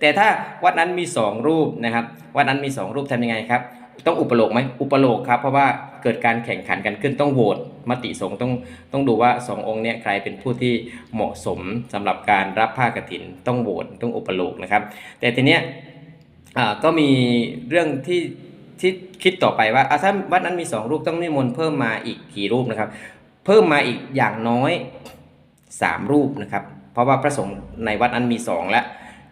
แต่ถ้าวัดนั้นมีสองรูปนะครับ วัดนั้นมีสองรูปทำยังไงครับ ต้องอุปโลกไหมอุปโลกครับ เพราะว่าเกิดการแข่งขันกันขึ้นต้องโหวตมติสงฆ์ต้องต้องดูว่าสององค์เนี้ยใครเป็นผู้ที่เหมาะสมสำหรับการรับผ้ากฐิน ต้องโหวตต้องอุปโลกนะครับ แต่ทีเนี้ยก็มีเรื่องที่ที่คิดต่อไปว่าถ้าวัดนั้นมีสองรูปต้องนิมนต์เพิ่มมาอีกกี่รูปนะครับ เพิ่มมาอีกอย่างน้อยสามรูปนะครับ เพราะว่าพระสงฆ์ในวัดนั้นมีสองและ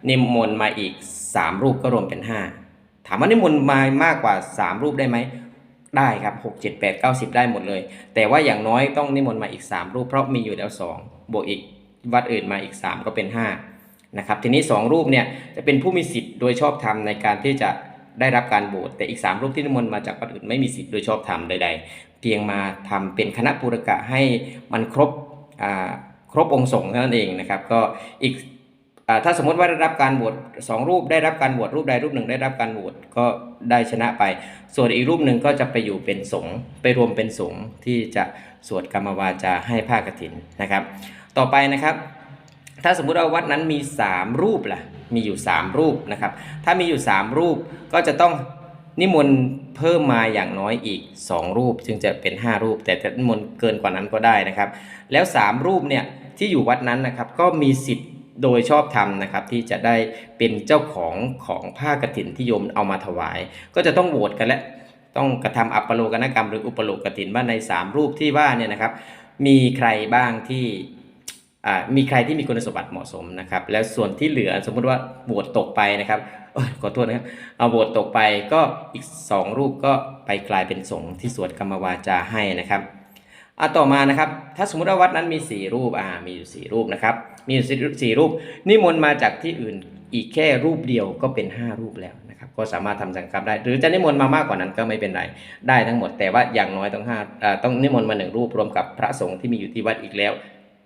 นิมนต์มาอีกสามรูปก็รวมเป็นห้าถามว่านิมนต์มามากกว่าสามรูปได้ไหมได้ครับหกเจ็ดแปดเก้าสิบได้หมดเลย แต่ว่าอย่างน้อยต้องนิมนต์มาอีกสามรูปเพราะมีอยู่แล้วสองบวกอีกวัดอื่นมาอีกสามก็เป็นห้านะครับ ทีนี้สองรูปเนี่ยจะเป็นผู้มีสิทธิ์โดยชอบธรรมในการที่จะได้รับการโหวตแต่อีกสามรูปที่นิมนต์มาจากวัดอื่นไม่มีสิทธิ์โดยชอบธรรมใดๆ เพียงมาทำเป็นคณะปุรกะให้มันครบอ่าครบองค์สงฆ์เท่านั้นเองนะครับ ก็อีก ถ้าสมมติว่าได้รับการโหวตสองรูปได้รับการโหวตรูปใดรูปหนึ่งได้รับการโหวตก็ได้ชนะไป ส่วนอีกรูปหนึ่งก็จะไปอยู่เป็นสงฆ์ไปรวมเป็นสงฆ์ที่จะสวดกรรมวาจาให้ผ้ากฐินนะครับ ต่อไปนะครับ ถ้าสมมุติว่าวัดนั้นมี 3 รูปล่ะมีอยู่ 3 รูปนะครับ ถ้ามีอยู่ 3 รูปก็จะต้องนิมนต์เพิ่มมาอย่างน้อยอีก 2 รูป จึงจะเป็น 5 รูป แต่จะนิมนต์เกินกว่านั้นก็ได้นะครับ แล้ว 3 รูปเนี่ยที่อยู่วัดนั้นนะครับก็มีสิทธิ์ โดยชอบธรรมนะครับที่จะได้เป็นเจ้าของของผ้ากฐินที่โยมเอามาถวาย ก็จะต้องโหวตกันและต้องกระทำอัปปโลกนกรรมหรืออุปโลกฐินว่าใน 3 รูปที่ว่าเนี่ยนะครับ มีใครบ้างที่มีใครที่มีคุณสมบัติเหมาะสมนะครับ แล้วส่วนที่เหลือสมมุติว่าโหวตตกไปนะครับขอโทษนะครับเอาโหวตตกไปก็อีก 2 รูปก็ไปกลายเป็นสงฆ์ที่สวดกรรมวาจาให้นะครับ อะต่อมานะครับ ถ้าสมมติว่าวัดนั้นมี 4 รูปอ่ามีอยู่ 4 รูปนะครับ มีอยู่สี่รูป นิมนต์มาจากที่อื่นอีกแค่รูปเดียวก็เป็น 5 รูปแล้วนะครับ ก็สามารถทำสังฆกรรมได้ หรือจะนิมนต์มามากกว่านั้นก็ไม่เป็นไร ได้ทั้งหมด แต่ว่าอย่างน้อยต้องห้าอ่าต้องนิมนต์มาหนึ่งรูปรวมกับพระสงฆ์ที่มีอยู่ที่วัดอีกแล้ว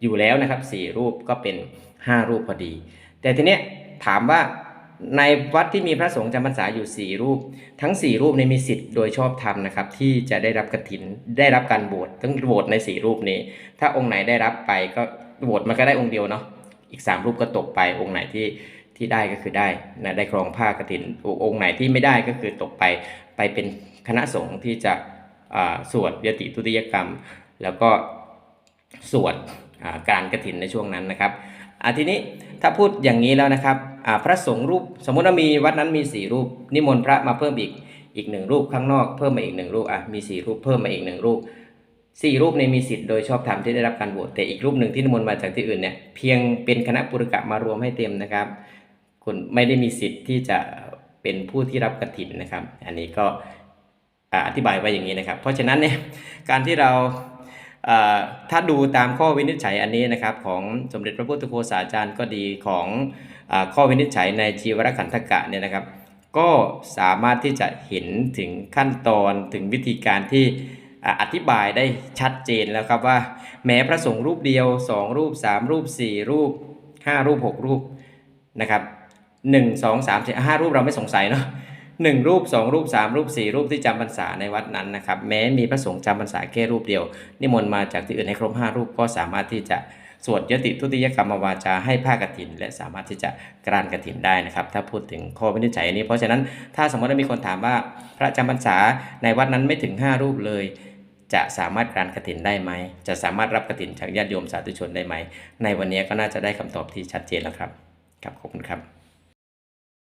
อยู่แล้วนะครับสี่รูปก็เป็น 5 รูปพอดี แต่ทีเนี้ยถามว่า ในวัดที่มีพระสงฆ์จำพรรษาอยู่ 4 รูป ทั้ง 4 รูปในมีสิทธิ์โดยชอบธรรมนะครับ ที่จะได้รับกฐินได้รับการโหวตทั้งโหวตใน 4 รูปนี้ ถ้าองค์ไหนได้รับไปก็โหวตมันก็ได้องค์เดียวเนาะอีก 3 รูปก็ตกไปองค์ไหนที่ที่ได้ก็คือได้นะได้ครองผ้ากฐินองค์ไหนที่ไม่ได้ก็คือตกไปไปเป็นคณะสงฆ์ที่จะอ่าสวดยติทุติยกรรม แล้วก็สวดการกระถินในช่วงนั้นนะครับ อ่าทีนี้ถ้าพูดอย่างนี้แล้วนะครับอ่าพระสงฆ์รูปสมมุติว่ามีวัดนั้นมี4รูป นิมนต์พระมาเพิ่มอีกอีกหนึ่งรูปข้างนอกเพิ่มมาอีกหนึ่งรูปอะมี4รูปเพิ่มมาอีกหนึ่งรูป4รูปในมีสิทธิ์โดยชอบธรรมที่ได้รับการโหวตแต่อีกรูปหนึ่งที่นิมนต์มาจากที่อื่นเนี่ยเพียงเป็นคณะปุรกะมารวมให้เต็มนะครับ คุณไม่ได้มีสิทธิ์ที่จะเป็นผู้ที่รับกฐินนะครับ อันนี้ก็อธิบายไว้อย่างนี้นะครับ เพราะฉะนั้นเนี่ยการที่เรา ถ้าดูตามข้อวินิจฉัยอันนี้นะครับของสมเด็จพระพุทธโฆษาจารย์ก็ดีของอข้อวินิจฉัยในชีวรขันธกะเนี่ยนะครับ ก็สามารถที่จะเห็นถึงขั้นตอนถึงวิธีการที่อ่าอธิบายได้ชัดเจนแล้วครับว่า แม้พระสงฆ์รูปเดียว 2 รูป 3 รูป 4 รูป 5 รูป 6 รูปนะครับ1 2 3 4 5รูปเราไม่สงสัยเนาะ หนึ่งรูปสองรูปสามรูปสี่รูปที่จำพรรษาในวัดนั้นนะครับ แม้มีพระสงฆ์จำพรรษาแค่รูปเดียว นิมนต์มาจากที่อื่นให้ครบห้ารูปก็สามารถที่จะสวดยติทุติยกรรมวาจาให้ผ้ากฐิน และสามารถที่จะกรานกฐินได้นะครับ ถ้าพูดถึงข้อวินิจฉัยอันนี้ เพราะฉะนั้นถ้าสมมติว่ามีคนถามว่าพระจำพรรษาในวัดนั้นไม่ถึง 5 รูปเลย จะสามารถกรานกฐินได้ไหม จะสามารถรับกฐินจากญาติโยมสาธุชนได้ไหม ในวันนี้ก็น่าจะได้คำตอบที่ชัดเจนแล้วครับครับขอบคุณครับ